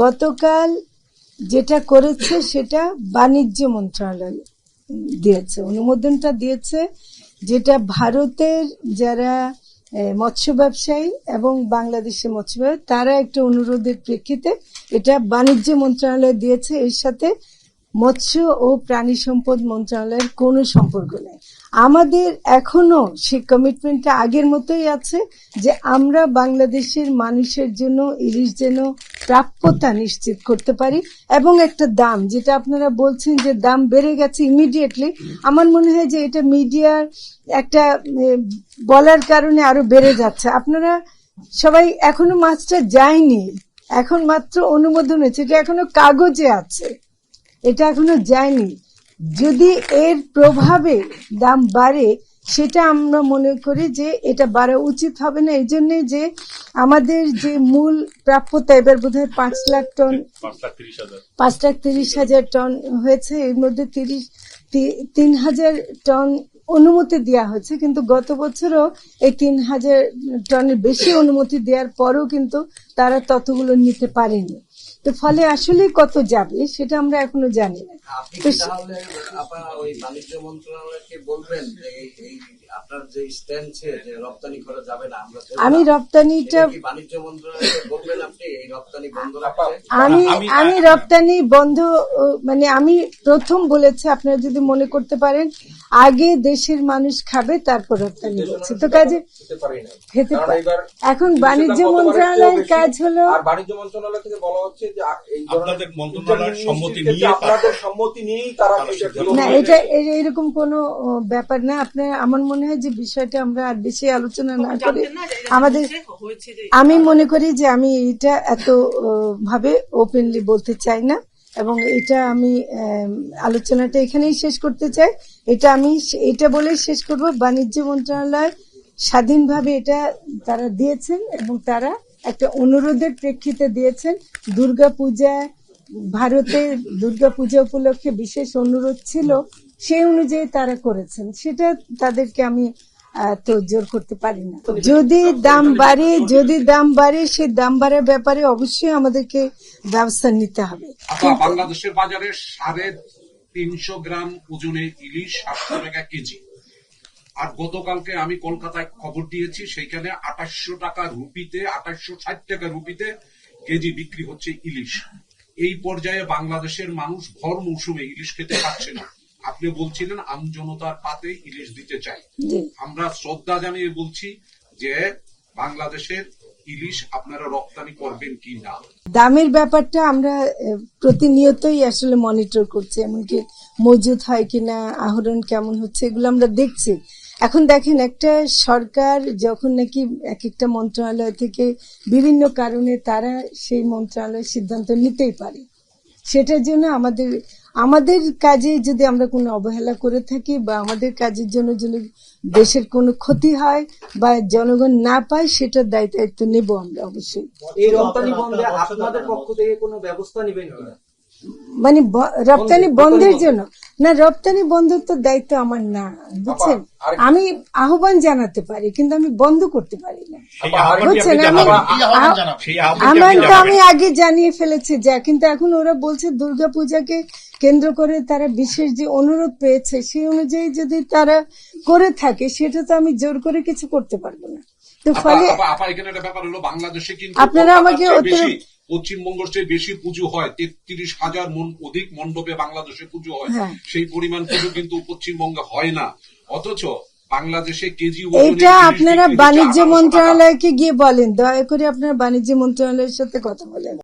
গতকাল যেটা করেছে সেটা বাণিজ্য মন্ত্রণালয় দিয়েছে, অনুমোদনটা দিয়েছে, যেটা ভারতের যারা মৎস্য ব্যবসায়ী এবং বাংলাদেশের মৎস্য ব্যবসায়ী, তারা একটা অনুরোধের প্রেক্ষিতে এটা বাণিজ্য মন্ত্রণালয় দিয়েছে। এর সাথে মৎস্য ও প্রাণী সম্পদ মন্ত্রণালয়ের কোনো সম্পর্ক নেই। আমাদের এখনও সেই কমিটমেন্টটা আগের মতোই আছে যে আমরা বাংলাদেশের মানুষের জন্য ইলিশ যেন প্রাপ্যতা নিশ্চিত করতে পারি। এবং একটা দাম, যেটা আপনারা বলছেন যে দাম বেড়ে গেছে ইমিডিয়েটলি আমার মনে হয় যে এটা মিডিয়ার একটা বলার কারণে আরও বেড়ে যাচ্ছে। আপনারা সবাই এখনও মাছটা যায়নি, এখন মাত্র অনুমোদন হয়েছে। এটা এখনও কাগজে আছে, এটা এখনও যায়নি। যদি এর প্রভাবে দাম বাড়ে সেটা আমরা মনে করি যে এটা বাড়া উচিত হবে না। এই জন্যে যে আমাদের যে মূল প্রাপ্যতা এবার বোধ হয় পাঁচ লাখ টন পাঁচ লাখ তিরিশ হাজার। টন হয়েছে। এর মধ্যে তিরিশ তিন হাজার টন অনুমতি দেওয়া হয়েছে কিন্তু গত বছরও এই তিন হাজার টনের বেশি অনুমতি দেওয়ার পরও কিন্তু তারা ততগুলো নিতে পারেনি। তো ফলে আসলে কত যাবে সেটা আমরা এখনও জানি না। তো কি সে- তাহলে আপনার ওই বাণিজ্য মন্ত্রণালয়কে বলবেন যে এই এই আপনার যে স্ট্যান্ড ছে যে রপ্তানি করা যাবে না আমরা করব আমি রপ্তানিটা এটা কি বাণিজ্য মন্ত্রণালয়কে বলবেন আপনি এই রপ্তানি বন্ধ আমি আমি- আমি রপ্তানি বন্ধ মানে আমি প্রথম বলেছি আপনারা যদি মনে করতে পারেন আগে দেশের মানুষ খাবে তারপর রপ্তানি বলছে তো কাজে খেতে পারে এখন বাণিজ্য মন্ত্রণালয়ের কাজ হলো বাণিজ্য মন্ত্রণালয় থেকে বলা হচ্ছে যে এই আপনাদের মন্ত্রণালয়ের সম্মতি নিয়ে আপনাদের সম্মতি নিয়েই তারা তারা এটা সিদ্ধান্ত বিলম্ব না এটা এরকম কোনো ব্যাপার না। আপনার আমার মনে হয় যে বিষয়টা আমরা আর বেশি আলোচনা না করে আমাদের আমি মনে করি যে আমি এটা এত ভাবে ওপেনলি বলতে চাই না। এবং এটা আমি আলোচনাটা এখানেই শেষ করতে চাই। এটা আমি এটা বলেই শেষ করব। বাণিজ্য মন্ত্রণালয় স্বাধীনভাবে এটা তারা দিয়েছেন এবং তারা একটা অনুরোধের প্রেক্ষিতে দিয়েছেন দুর্গা পূজা ভারতে দুর্গা পূজা উপলক্ষে বিশেষ অনুরোধ ছিল সেই অনুযায়ী তারা করেছেন। সেটা তাদেরকে আমি তো জোর করতে পারি না। যদি দাম বাড়ে যদি দাম বাড়ে সেই দাম বাড়ার ব্যাপারে অবশ্যই আমাদেরকে ব্যবস্থা নিতে হবে। বাংলাদেশের বাজারে সাড়ে তিনশো গ্রাম ওজনে ইলিশ সাতশো টাকা কেজি। আর গতকালকে আমি কলকাতায় খবর দিয়েছি সেইখানে আঠাশশো টাকা রুপিতে আঠাশশো ষাট টাকা রুপিতে কেজি বিক্রি হচ্ছে ইলিশ। এই পর্যায়ে বাংলাদেশের মানুষ ভর মৌসুমে ইলিশ খেতে পাচ্ছে না। আপনি বলছিলেন আমজনতার পাতে ইলিশ দিতে চাই। আমরা শ্রদ্ধা জানিয়ে বলছি যে বাংলাদেশের ইলিশ আপনারা রপ্তানি করবেন কি না। দামের ব্যাপারটা আমরা প্রতিনিয়তই আসলে মনিটর করছি এমনকি মজুদ হয় কিনা আহরণ কেমন হচ্ছে এগুলো আমরা দেখছি। এখন দেখেন একটা সরকার যখন নাকি এক একটা মন্ত্রণালয় থেকে বিভিন্ন কারণে তারা সেই মন্ত্রণালয়ের সিদ্ধান্ত নিতেই পারে। সেটার জন্য আমাদের আমাদের কাজে যদি আমরা কোনো অবহেলা করে থাকি বা আমাদের কাজের জন্য যদি দেশের কোনো ক্ষতি হয় বা জনগণ না পায়, সেটার দায়িত্ব নেব আমরা অবশ্যই। এই রপ্তানি বন্ধে আপনাদের পক্ষ থেকে কোনো ব্যবস্থা নেবেন কিনা? মানে রপ্তানি বন্ধের জন্য। না রপ্তানি বন্ধের তো দায়িত্ব আমার না বুঝছেন? আমি আহ্বান জানাতে পারি কিন্তু আমি বন্ধ করতে পারি না। বুঝছেন? আমি আমার তো আমি আগে জানিয়ে ফেলেছি যা কিন্তু এখন ওরা বলছে দুর্গাপূজাকে কেন্দ্র করে তারা বিশেষ যে অনুরোধ পেয়েছে সেই অনুযায়ী যদি তারা করে থাকে সেটা তো আমি জোর করে কিছু করতে পারব না। তো ফলে আপা, আপা, এখানে একটা ব্যাপার হলো বাংলাদেশে কিন্তু আপনারা আমাকে চেয়ে উত্তর- বেশি বেশি পুজো হয় তেত্রিশ হাজার মন অধিক মণ্ডপে বাংলাদেশে পুজো হয়। হ্যাঁ। সেই পরিমাণ পুজো কিন্তু পশ্চিমবঙ্গে হয় না। অথচ বাংলাদেশে কেজি এটা আপনারা বাণিজ্য মন্ত্রণালয়কে গিয়ে বলেন। দয়া করে আপনারা বাণিজ্য মন্ত্রণালয়ের সাথে কথা বলেন।